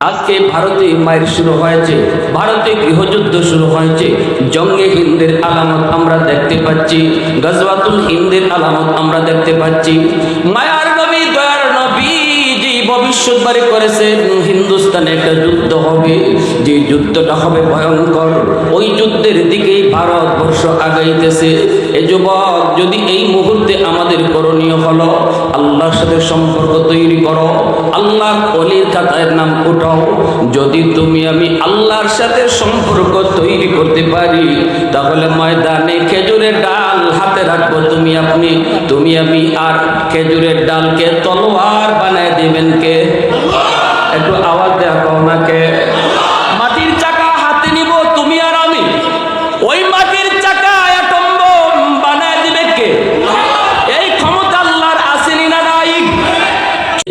আজকে ভারতে মায়ের শুরু হয়েছে, ভারতে গৃহযুদ্ধ শুরু হয়েছে। জঙ্গে হিন্দের আলামত আমরা দেখতে পাচ্ছি, গজওয়াতুল হিন্দের আলামত আমরা দেখতে পাচ্ছি। মায়ার ভবিষ্যৎবাণী করেছেন হিন্দুস্তানে একটা যুদ্ধ হবে, যে যুদ্ধটা হবে ভয়ঙ্কর। ওই যুদ্ধের দিকেই ভারতবর্ষ আগাইতেছে। এ যুবক, যদি এই মুহূর্তে আমাদের করণীয় হলো, আল্লাহর সাথে সম্পর্ক তৈরি করো। আল্লাহ অলির কাতায়ের নাম উঠাও। যদি তুমি আমি আল্লাহর সাথে সম্পর্ক তৈরি করতে পারি, তাহলে ময়দানে খেজুরের ডাল হাতে রাখব তুমি আপনি, তুমি আমি আর খেজুরের ডালকে তলোয়ার বানায় দিবেন কে? একটু আওয়াজ দেখো ওনাকে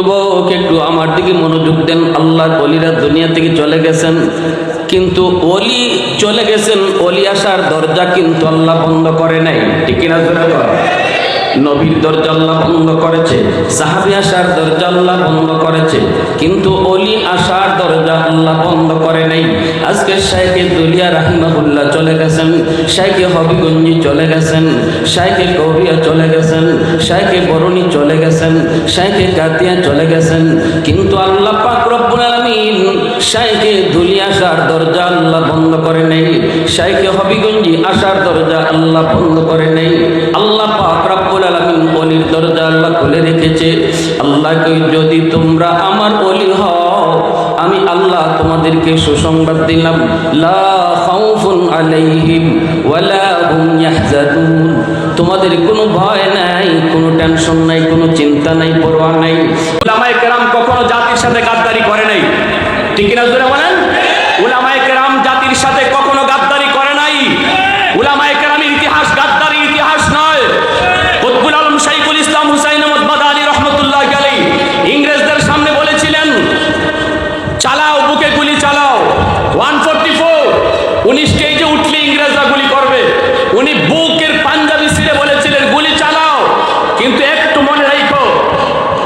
যুবক, একটু আমার দিকে মনোযোগ দেন। আল্লাহর অলিরা দুনিয়া থেকে চলে গেছেন। কিন্তু অলি চলে গেছেন অলি আসার দরজা কিন্তু আল্লাহ বন্ধ করে নাই। ঠিক কিনা? নবীর দরজা আল্লাহ বন্ধ করেছে, সাহাবি আসার দরজা আল্লাহ বন্ধ করেছে, কিন্তু অলি আসার দরজা আল্লাহ বন্ধ করে নাই। আজকে শাইখে দুলিয়া রাহিমাহুল্লাহ চলে গেছেন, শাইখে হবিগঞ্জি চলে গেছেন, শাইখে কবিয়া চলে গেছেন, শাইখে বরণী চলে গেছেন, শাইখে কাতিয়া চলে গেছেন, কিন্তু আল্লাহ পাক রব্বুল আলামিন শাইখে দুলিয়া আসার দরজা আল্লাহ বন্ধ করে নাই, শাইখে হবিগঞ্জি আসার দরজা আল্লাহ বন্ধ করে নাই আল্লাহ পাক রব্বুল আলামিন অলির দরজা আল্লাহ খুলে রেখেছে আল্লাহকে যদি তোমরা আমার অলি হও, আমি আল্লাহ তোমাদেরকে সুসংবাদ দিলাম। তোমাদের কোনো ভয় নাই, কোনো টেনশন নাই, কোনো চিন্তা নাই, পরোয়া নাই। কেরাম কখনো জাতির সাথে গাদ্দারি করে নাই? ঠিক কিনা জোরে বলেন? উলামায়ে কেরাম জাতির সাথে কখনো গাদ্দারি করে নাই? উলামায়ে কেরামের ইতিহাস গাদ্দারি ইতিহাস নয় কুতবুল আলম শাইখুল ইসলাম হুসাইন আহমদ মাদানী রহমতুল্লাহ আলাই ইংরেজদের সামনে বলেছিলেন চালাও বুকে গুলি চালাও ওয়ান ফোরটি ফোর উনি স্টেজে উঠলে ইংরেজরা গুলি করবে উনি বুকের পাঞ্জাবি ছিঁড়ে বলেছিলেন গুলি চালাও কিন্তু একটু মনে রাখো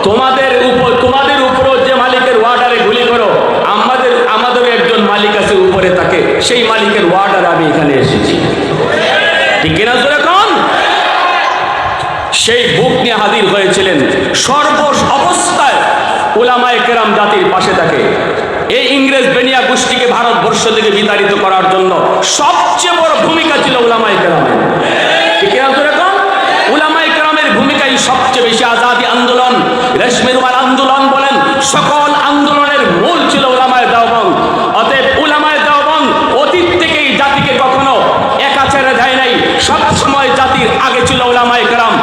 তোমাদের উপর, তোমাদের উপরও যে মালিকের ওয়ার্ডারে গুলি করো, আমাদের, আমাদেরও একজন মালিক আছে উপরে থাকে সেই মালিকের ওয়ার্ডারে আমি এখানে এসেছি। ঠিক কিনা কোন? সেই বুক নিয়ে হাজির হয়েছিলেন সর্ব অবস্থায় ওলামায়ে কেরাম জাতির পাশে থাকে এই ইংরেজ বেনিয়া গোষ্ঠীকে ভারতবর্ষ থেকে বিতাড়িত করার জন্য সবচেয়ে বড় ভূমিকা ছিল ওলামায়ে কেরামের। ঠিক কিনা কোন? ভূমিকাই সবচেয়ে বেশি আজাদি আন্দোলন। রেশমি রুমাল আন্দোলন বলেন, সকল আন্দোলনের মূল ছিল উলামায়ে দেওবন্দ। অতএব উলামায়ে দেওবন্দ অতীত থেকেই জাতিকে কখনো একা ছেড়ে দেয় নাই। সব সময় জাতির আগে ছিল উলামায়ে কেরাম।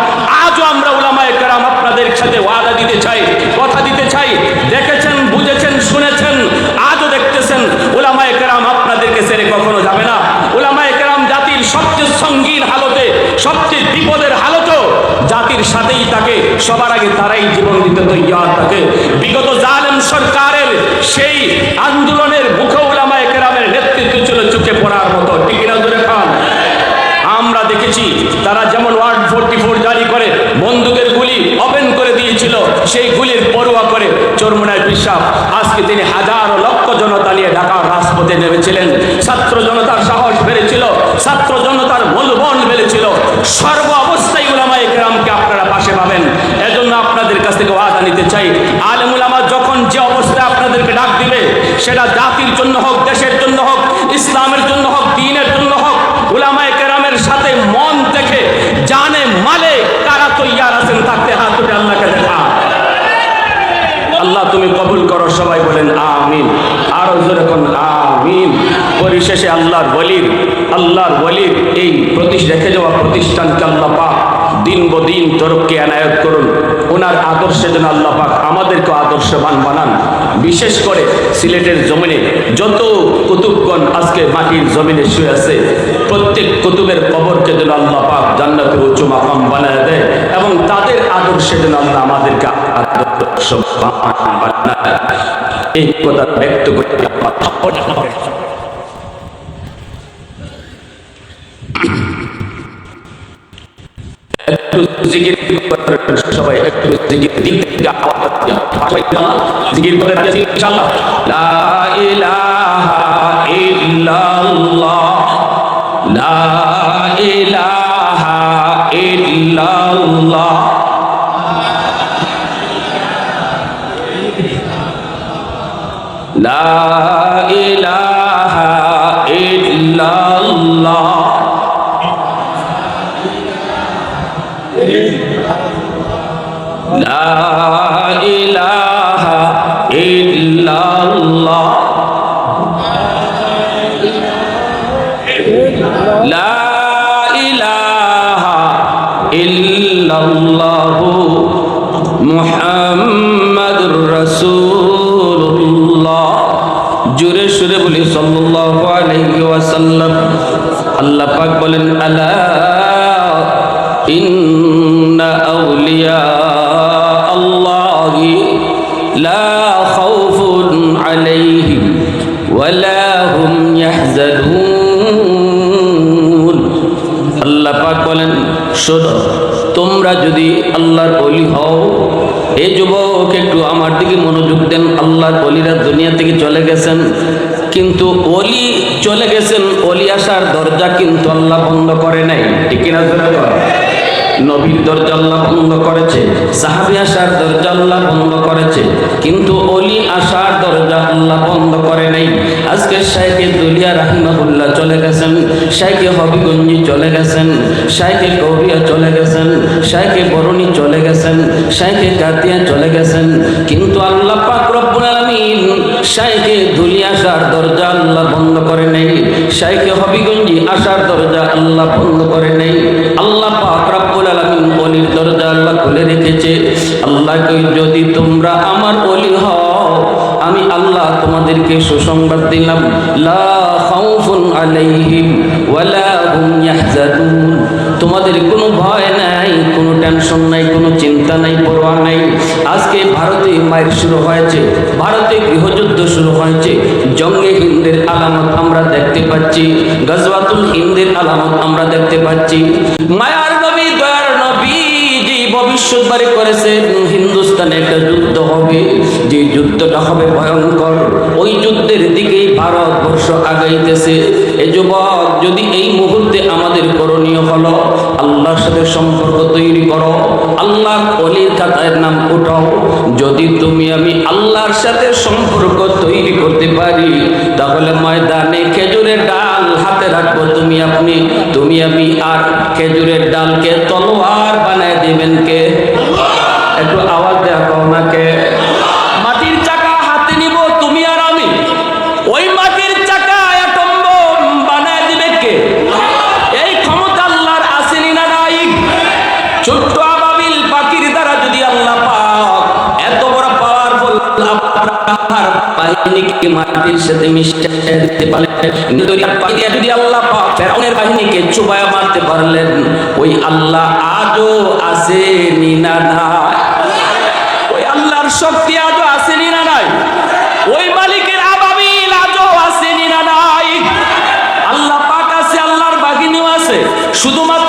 আজও আমরা উলামায়ে কেরাম আপনাদের সাথে ওয়াদা দিতে চাই, কথা দিতে চাই। দেখেছেন, বুঝেছেন, শুনেছেন, আজও দেখতেছেন, উলামায়ে কেরাম আপনাদেরকে ছেড়ে কখনো যাবে না। উলামায়ে কেরাম জাতির সবচেয়ে সঙ্গীন হালতে, সবচেয়ে বিপদের জাতির সাথেই থাকে সবার আগে তারাই জীবন দিতে তৈয়ার থাকে। বিগত জালেম সরকারের সেই আন্দোলনের কেরামের নেতৃত্ব ছিল চুকে পড়ার মতো। খান আমরা দেখেছি, তারা যেমন ওয়ার্ড ফোরটি ফোর জারি করে, বন্দুকের গুলি ওপেন করে দিয়েছিল, সেই গুলির পড়ুয়া করে চরমুনায় পিসাব আজকে তিনি হাজারো লক্ষ জনতা নিয়ে ঢাকার রাজপথে নেমেছিলেন। ছাত্র জনতার সাহস বেড়েছিল, ছাত্র জনতার মূলবন বেড়েছিল। সর্ব অবস্থায় উলামায়ে কেরামকে আপনারা পাশে পাবেন এজন্য আপনাদের কাছ থেকে ওয়াদা নিতে চাই। আলেম উলামা যখন যে অবস্থায় আপনাদেরকে ডাক দিবে, সেটা জাতির জন্য হোক, দেশের জন্য হোক, ইসলামের জন্য হোক, দিনের জন্য হোক, উলামায়ে কেরামের সাথে মন থেকে জানে মালে কারা তৈয়ার আছেন থাকতে হাত তুলে আল্লাহকে দেখা। আল্লাহ তুমি কবুল করো, সবাই বলেন আমিন। আরও জোরে কোন আমিন। পরিশেষে আল্লাহর বলির আল্লাহর বলির এই প্রতিষ্ঠা, রেখে যাওয়া প্রতিষ্ঠানকে আল্লাহ পাক দিন বদিন দিন তরফকে এনায়ত করুন। ওনার আদর্শে যেন আল্লাহ পাক আমাদেরকে আদর্শবান বানান। বিশেষ করে সিলেটের জমিনে যত কুতুবগণ আজকে মাটির জমিনে শুয়ে আছে, প্রত্যেক কুতুবের কবরকে যেন আল্লাহ পাক জান্নাতে উঁচু মাকাম বানায় দেয় এবং তাদের আদর্শে যেন আল্লাহ আমাদেরকে বানায় এই কথা ব্যক্ত করে একটু জিকির করেন সবাই একটু জিকির থেকে আওয়াজ জিকির করে রাজি, ইনশাআল্লাহ। লা ইলাহা ইল্লাল্লাহ। লা ইলাহা ইল্লাল্লাহ। লা ইলাহা ইল্লাল্লাহ। লা ইলাহা ইল্লাল্লাহ। লা ইলাহা ইল্লাল্লাহ মুহাম্মাদুর রাসূলুল্লাহ। জোরে সুরে বলি, সাল্লাল্লাহু আলাইহি আল্লাহ পাক বলেন, আলা শোনো তোমরা যদি আল্লাহর অলি হও এ যুবক, একটু আমার দিকে মনোযোগ দেন। আল্লাহর অলিরা দুনিয়া থেকে চলে গেছেন। কিন্তু অলি চলে গেছেন অলি আসার দরজা কিন্তু আল্লাহ বন্ধ করে নাই। ঠিক বল? নবীর দরজা আল্লাহ বন্ধ করেছে, সাহাবি আসার দরজা আল্লাহ বন্ধ করেছে, কিন্তু অলি আসার দরজা আল্লাহ বন্ধ করে নাই। আজকে শাইখে দুলিয়া রাহিমাহুল্লাহ চলে গেছেন, শাইখে হবিগঞ্জি চলে গেছেন, শাইখে গৌরিয়া চলে গেছেন, শাইখে বরণী চলে গেছেন, শাইখে কাতিয়া চলে গেছেন। কিন্তু আল্লাহ পাক রব্বুল শাইখে দুলিয়া আসার দরজা আল্লাহ বন্ধ করে নেই, শাইখে হবিগঞ্জি আসার দরজা আল্লাহ বন্ধ করে নেই। আল্লাহ পাক রব্বুল আলামিন অলির দরজা আল্লাহ খুলে রেখেছে। আল্লাহকে যদি তোমরা আমার অলি হও আল্লাহ তোমাদেরকে সুসংবাদ দিলাম। তোমাদের কোনো ভয় নাই, কোনো টেনশন নাই, কোনো চিন্তা নাই, পরোয়া নাই। আজকে ভারতে মায়ের শুরু হয়েছে, ভারতে গৃহযুদ্ধ শুরু হয়েছে। জঙ্গে হিন্দের আলামত আমরা দেখতে পাচ্ছি, গজওয়াতুল হিন্দের আলামত আমরা দেখতে পাচ্ছি। মায়ার নবী দয়ার নবী যে ভবিষ্যৎবাণী করেছেন হিন্দুস্তানে একটা যুদ্ধ হবে, যে যুদ্ধটা হবে ভয়ঙ্কর। ওই যুদ্ধের দিকেই ভারতবর্ষ আগাইতেছে। এ যুবক, যদি এই মুহূর্তে আমাদের করণীয় হলো, আল্লাহর সাথে সম্পর্ক তৈরি করো। আল্লাহ অলির খাতায় নাম উঠাও। যদি তুমি আমি আল্লাহর সাথে সম্পর্ক তৈরি করতে পারি, তাহলে ময়দানে খেজুরের ডাল হাতে রাখব তুমি আপনি, তুমি আমি আর খেজুরের ডালকে তলোয়ার বানায় দিবেন কে? একটু আওয়াজ মাটির সাথে দিতে পারলেন যদি আল্লাহ ফেরাউনের বাহিনীকে মারতে পারলেন, ওই আল্লাহ আজও না ওই আল্লাহর শক্তি আজও না নাই? ওই মালিকের আবাবিল আজও আসেনি না নাই? আল্লাহ পাক আছে, আল্লাহর বাগিনীও আছে। শুধুমাত্র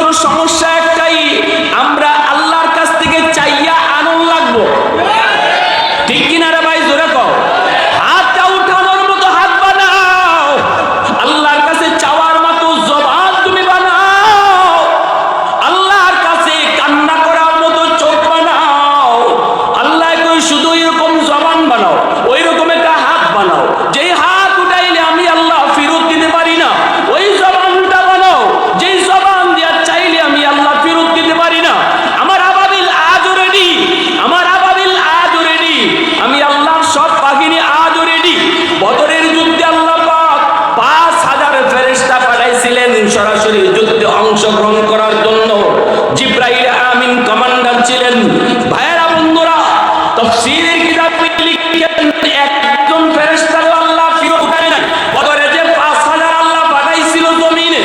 অংশগ্রহণ করার জন্য জিব্রাইল আমিন কমান্ডার ছিলেন। ভাইয়েরা, বন্ধুরা তফসিরের কিতাবে লিখেন একজন ফেরেশতাকে আল্লাহ উঠায় নাই বদরে যে পাঁচ হাজার আল্লাহ পাঠাইছিল জমিনে,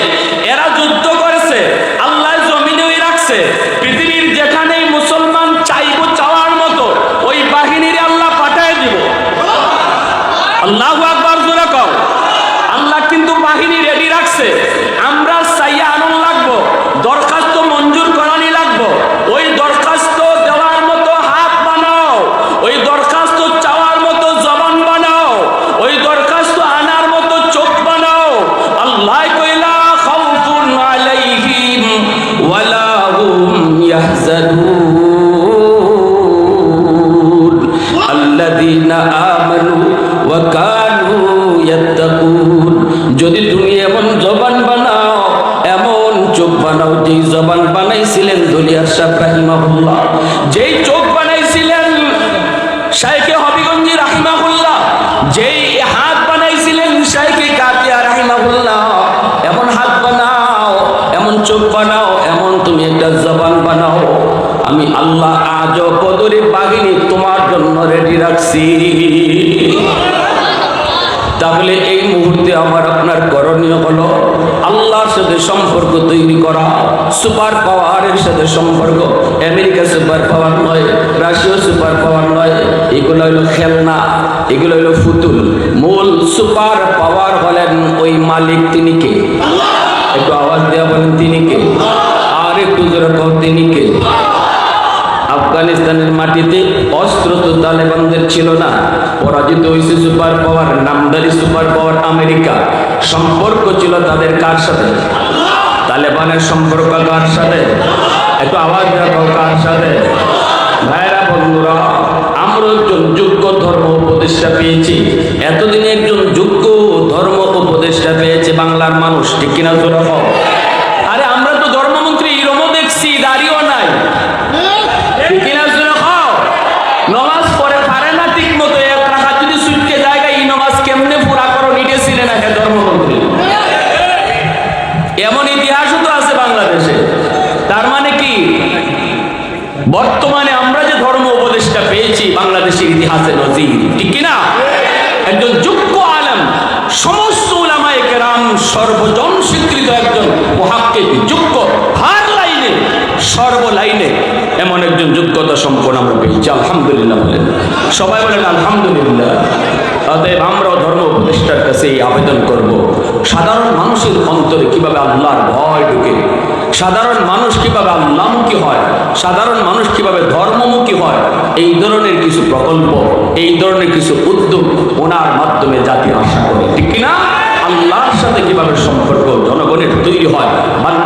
এরা যুদ্ধ করেছে আল্লাহ জমিনেই রাখছে। পৃথিবীর যেখানেই মুসলমান চাইব চাওয়ার মতো, ওই বাহিনীর আল্লাহ পাঠায় দিব। আল্লাহু আকবার, জোরে কও। আল্লাহ কিন্তু বাহিনী রেডি রাখছে। আজ কদরে বাগিনী তোমার জন্য রেডি রাখছি। তাহলে এই মুহূর্তে আমার আপনার করণীয় হলো আল্লাহর সাথে সম্পর্ক তৈরি করা, সুপার পাওয়ারের সাথে সম্পর্ক। আমেরিকা সুপার পাওয়ার নয়, রাশিয়া সুপার পাওয়ার নয়, এগুলো হলো খেলনা, এগুলো হলো ফুতুল। মূল সুপার পাওয়ার হলেন ওই মালিক তিনি কে? একটু আওয়াজ দেওয়া বলেন তিনি কে? আর একটু জোরে কও তিনি কে? আফগানিস্তানের মাটিতে অস্ত্র তো তালেবানদের ছিল না। পরাজিত হয়েছে সুপার পাওয়ার নামদারি সুপার পাওয়ার আমেরিকা। সম্পর্ক ছিল তাদের কার সাথে? তালেবানের সম্পর্ক কার সাথে? একটু আওয়াজ রাখো কার সাথে? ভাইরা, বন্ধুরা, আমরা একজন যোগ্য ধর্ম উপদেষ্টা পেয়েছি। এতদিনে একজন যোগ্য ধর্ম উপদেষ্টা পেয়েছে বাংলার মানুষ। ঠিক কিনা জোরা কও? আরে আমরা তো ধর্মমন্ত্রী ইরমও দেখছি দাঁড়িয়েও নাই ঠিক কিনা জোরে কও? নমাজ পড়ে পারে না ঠিক মতো এক রাখাত যদি সুটকে জায়গায় এই নমাজ কেমনে পুরা করো নিটেছিলে না হে ধর্মমন্ত্রী এমন ইতিহাসও তো আছে বাংলাদেশে তার মানে কি বর্তমানে আমরা যে ধর্ম উপদেশটা পেয়েছি বাংলাদেশের ইতিহাসে নজির ঠিক কিনা একজন যোগ্য আলেম সমস্ত উলামায়ে কেরাম সর্বজন স্বীকৃত একজন মহাক্কে যোগ্য হার লাইনে সর্ব লাইনে এমন একজন যোগ্যতা সম্পন্ন আমরা পেয়েছি, আলহামদুলিল্লাহ বলেন। সবাই বলেন, আলহামদুলিল্লাহ। অতএব আমরাও ধর্ম উপদেষ্টার কাছে এই আবেদন করব। সাধারণ মানুষের অন্তরে কীভাবে আল্লাহর ভয় ঢুকে? সাধারণ মানুষ কীভাবে আল্লাহমুখী হয়? সাধারণ মানুষ কীভাবে ধর্মমুখী হয়? এই ধরনের কিছু প্রকল্প, এই ধরনের কিছু উদ্যোগ ওনার মাধ্যমে জাতি আশা করে। ঠিক কিনা? আল্লাহর সাথে কীভাবে সম্পর্ক জনগণের তৈরি হয়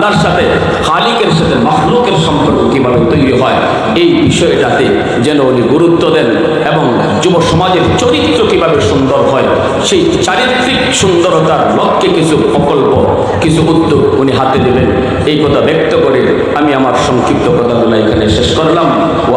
বান্দার সাথে, খালিকের সাথে, মখলুকের সম্পর্ক কীভাবে তৈরি হয়, এই বিষয়টাতে যেন উনি গুরুত্ব দেন এবং যুব সমাজের চরিত্র কীভাবে সুন্দর হয়, সেই চারিত্রিক সুন্দরতার লক্ষ্যে কিছু প্রকল্প, কিছু উদ্যোগ উনি হাতে দেবেন এই কথা ব্যক্ত করে আমি আমার সংক্ষিপ্ত কথাগুলো এখানে শেষ করলাম।